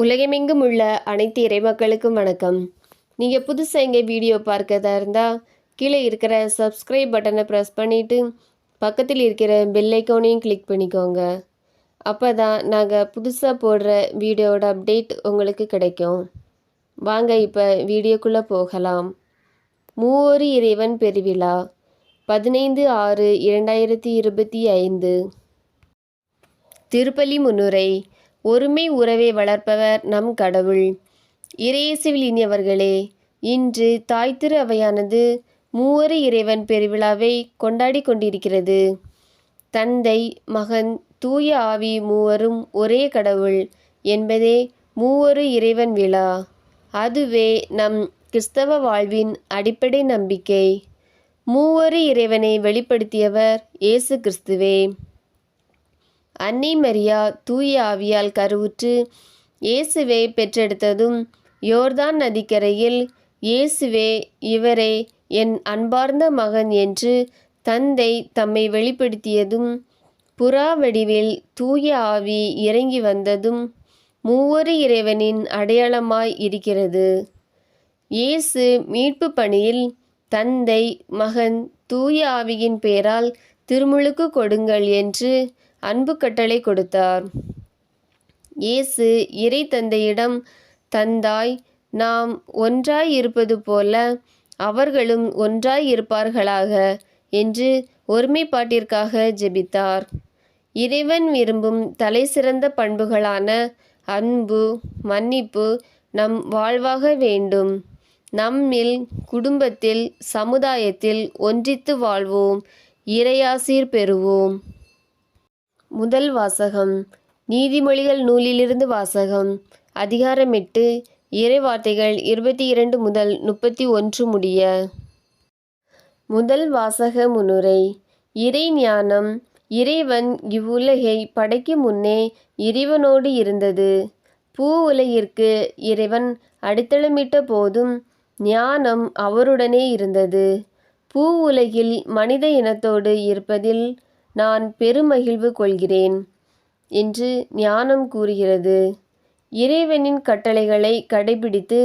உலகமெங்கும் உள்ள அனைத்து இறைமக்களுக்கும் வணக்கம். நீங்கள் புதுசாக எங்கே வீடியோ பார்க்கறதா இருந்தால் கீழே இருக்கிற சப்ஸ்கிரைப் பட்டனை ப்ரெஸ் பண்ணிவிட்டு பக்கத்தில் இருக்கிற பெல்லைக்கோனையும் கிளிக் பண்ணிக்கோங்க. அப்போ தான் நாங்கள் புதுசாக போடுற வீடியோவோட அப்டேட் உங்களுக்கு கிடைக்கும். வாங்க இப்போ வீடியோக்குள்ளே போகலாம். மூவொரு இறைவன் பெருவிழா பதினைந்து ஆறு இரண்டாயிரத்தி இருபத்தி ஐந்து. திருப்பலி முன்னுரை ஒருமை உறவை வளர்ப்பவர் நம் கடவுள். இறையேசுவில் இனியவர்களே இன்று தாய் திரு அவையானது மூவரு இறைவன் பெருவிழாவை கொண்டாடி கொண்டிருக்கிறது. தந்தை மகன் தூய ஆவி மூவரும் ஒரே கடவுள் என்பதே மூவரு இறைவன் விழா. அதுவே நம் கிறிஸ்தவ வாழ்வின் அடிப்படை நம்பிக்கை. மூவரு இறைவனை வெளிப்படுத்தியவர் இயேசு கிறிஸ்துவே. அன்னை மரியா தூய ஆவியால் கருவுற்று இயேசுவை பெற்றெடுத்ததும் யோர்தான் நதிக்கரையில் இயேசுவே இவரே என் அன்பார்ந்த மகன் என்று தந்தை தம்மை வெளிப்படுத்தியதும் புறா வடிவில் தூய ஆவி இறங்கி வந்ததும் மூவொரு இறைவனின் அடையாளமாய் இருக்கிறது. இயேசு மீட்பு பணியில் தந்தை மகன் தூய ஆவியின் பெயரால் திருமுழுக்கு கொடுங்கள் என்று அன்பு கட்டளை கொடுத்தார். இயேசு இறை தந்தையிடம் தந்தாய் நாம் ஒன்றாய் இருப்பது போல அவர்களும் ஒன்றாய் இருப்பார்களாக என்று ஒருமைப்பாட்டிற்காக ஜெபித்தார். இறைவன் விரும்பும் தலைசிறந்த பண்புகளான அன்பு மன்னிப்பு நம் வாழ்வாக வேண்டும். நம்மில் குடும்பத்தில் சமுதாயத்தில் ஒன்றித்து வாழ்வோம். இறையாசீர் பெறுவோம். முதல் வாசகம். நீதிமொழிகள் நூலிலிருந்து வாசகம். அதிகாரம் எட்டு. இறை வார்த்தைகள் இருபத்தி இரண்டு முதல் முப்பத்தி ஒன்று முடிய. முதல் வாசக முன்னுரை இறை ஞானம். இறைவன் இவ்வுலகை படைக்கும் முன்னே இறைவனோடு இருந்தது. பூ உலகிற்கு இறைவன் அடித்தளமிட்ட போதும் ஞானம் அவருடனே இருந்தது. பூ உலகில் மனித இனத்தோடு இருப்பதில் நான் பெருமகிழ்வு கொள்கிறேன் என்று ஞானம் கூறுகிறது. இறைவனின் கட்டளைகளை கடைபிடித்து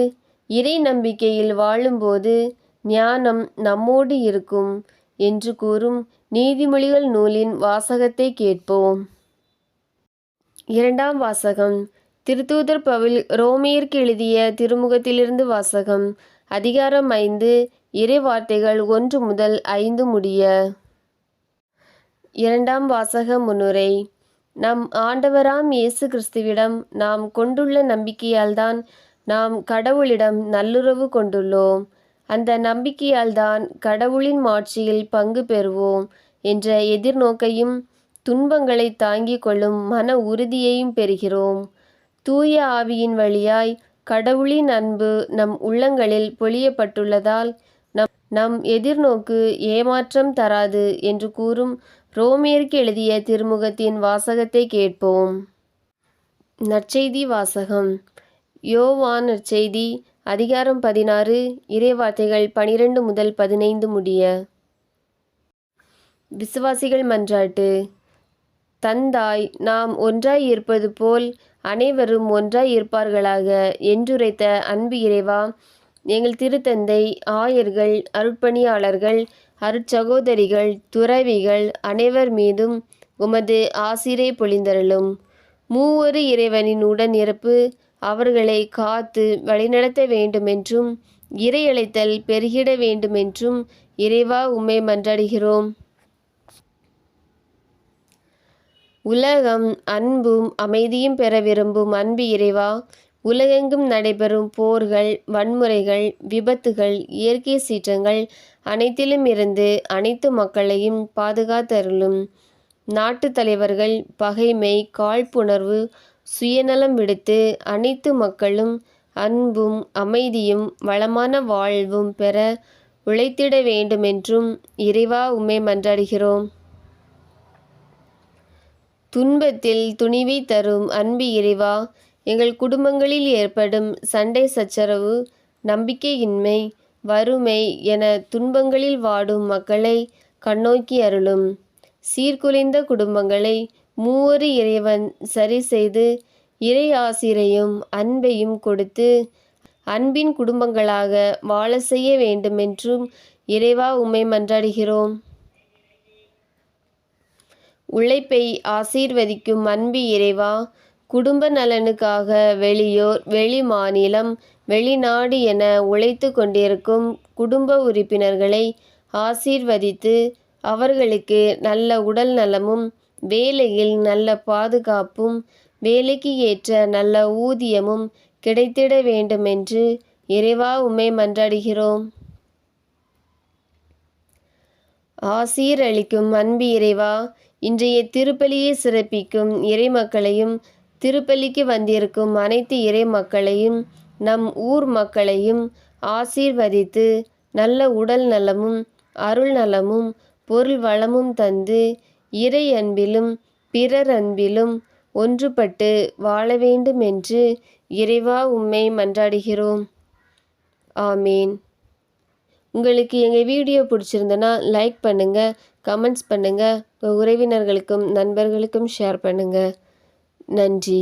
இறை நம்பிக்கையில் வாழும்போது ஞானம் நம்மோடு இருக்கும் என்று கூறும் நீதிமொழிகள் நூலின் வாசகத்தை கேட்போம். இரண்டாம் வாசகம். திருத்தூதர் பவில் ரோமியருக்கு எழுதிய திருமுகத்திலிருந்து வாசகம். அதிகாரம் ஐந்து. இறை வார்த்தைகள் ஒன்று முதல் ஐந்து முடிய. இரண்டாம் வாசக முன்னுரை நம் ஆண்டவராம் இயேசு கிறிஸ்துவிடம் நாம் கொண்டுள்ள நம்பிக்கையால்தான் நாம் கடவுளிடம் நல்லுறவு கொண்டுள்ளோம். அந்த நம்பிக்கையால்தான் கடவுளின் மாட்சியில் பங்கு பெறுவோம் என்ற எதிர்நோக்கையும் துன்பங்களை தாங்கிக் கொள்ளும் மன உறுதியையும் பெறுகிறோம். தூய ஆவியின் வழியாய் கடவுளின் அன்பு நம் உள்ளங்களில் பொழியப்பட்டுள்ளதால் நம் நம் எதிர்நோக்கு ஏமாற்றம் தராது என்று கூறும் ரோமியருக்கு எழுதிய திருமுகத்தின் வாசகத்தை கேட்போம். நற்செய்தி வாசகம். யோவான் நற்செய்தி அதிகாரம் பதினாறு இறைவார்த்தைகள் பனிரெண்டு முதல் பதினைந்து முடிய. விசுவாசிகள் மன்றாட்டு. தந்தாய் நாம் ஒன்றாய் இருப்பது போல் அனைவரும் ஒன்றாய் இருப்பார்களாக என்றுரைத்த அன்பு இறைவா எங்கள் திருத்தந்தை ஆயர்கள் அருட்பணியாளர்கள் அருட்சகோதரிகள் துறவிகள் அனைவர் மீதும் உமது ஆசிரை பொழிந்தருளும். மூவொரு இறைவனின் உடன் இறப்பு அவர்களை காத்து வழிநடத்த வேண்டுமென்றும் இறையழைத்தல் பெருகிட வேண்டுமென்றும் இறைவா உம்மை மன்றாடுகிறோம். உலகம் அன்பும் அமைதியும் பெற விரும்பும் அன்பு இறைவா உலகெங்கும் நடைபெறும் போர்கள் வன்முறைகள் விபத்துகள் இயற்கை சீற்றங்கள் அனைத்திலும் இருந்து அனைத்து மக்களையும் பாதுகாத்தருளும். நாட்டு தலைவர்கள் பகைமை காழ்ப்புணர்வு சுயநலம் விடுத்து அனைத்து மக்களும் அன்பும் அமைதியும் வளமான வாழ்வும் பெற உழைத்திட வேண்டுமென்றும் இறைவா உமை மன்றாடுகிறோம். துன்பத்தில் துணிவை தரும் அன்பு இறைவா எங்கள் குடும்பங்களில் ஏற்படும் சண்டை சச்சரவு நம்பிக்கையின்மை வறுமை என துன்பங்களில் வாடும் மக்களை கண்ணோக்கி அருளும். சீர்குலைந்த குடும்பங்களை மூவரு இறைவன் சரி செய்து இறை ஆசிரையும் அன்பையும் கொடுத்து அன்பின் குடும்பங்களாக வாழ செய்ய வேண்டுமென்றும் இறைவா உம்மை மன்றாடுகிறோம். உழைப்பை ஆசீர்வதிக்கும் அன்பு இறைவா குடும்ப நலனுக்காக வெளியோர் வெளி மாநிலம் வெளிநாடு என உழைத்து கொண்டிருக்கும் குடும்ப உறுப்பினர்களை ஆசீர்வதித்து அவர்களுக்கு நல்ல உடல் நலமும் வேலையில் நல்ல பாதுகாப்பும் வேலைக்கு ஏற்ற நல்ல ஊதியமும் கிடைத்திட வேண்டுமென்று இறைவா உமை மன்றாடுகிறோம். ஆசீர் அளிக்கும் அன்பு இறைவா இன்றைய திருப்பலியை சிறப்பிக்கும் இறைமக்களையும் திருப்பலிக்கு வந்திருக்கும் அனைத்து இறை மக்களையும் நம் ஊர் மக்களையும் ஆசீர்வதித்து நல்ல உடல் நலமும் அருள் நலமும் பொருள் வளமும் தந்து இறை அன்பிலும் பிறர் அன்பிலும் ஒன்றுபட்டு வாழ வேண்டும் என்று இறைவா உம்மை மன்றாடுகிறோம். ஆமீன். உங்களுக்கு எங்கள் வீடியோ பிடிச்சிருந்தனா லைக் பண்ணுங்கள் கமெண்ட்ஸ் பண்ணுங்கள் உங்கள் உறவினர்களுக்கும் நண்பர்களுக்கும் ஷேர் பண்ணுங்கள் நன்றி.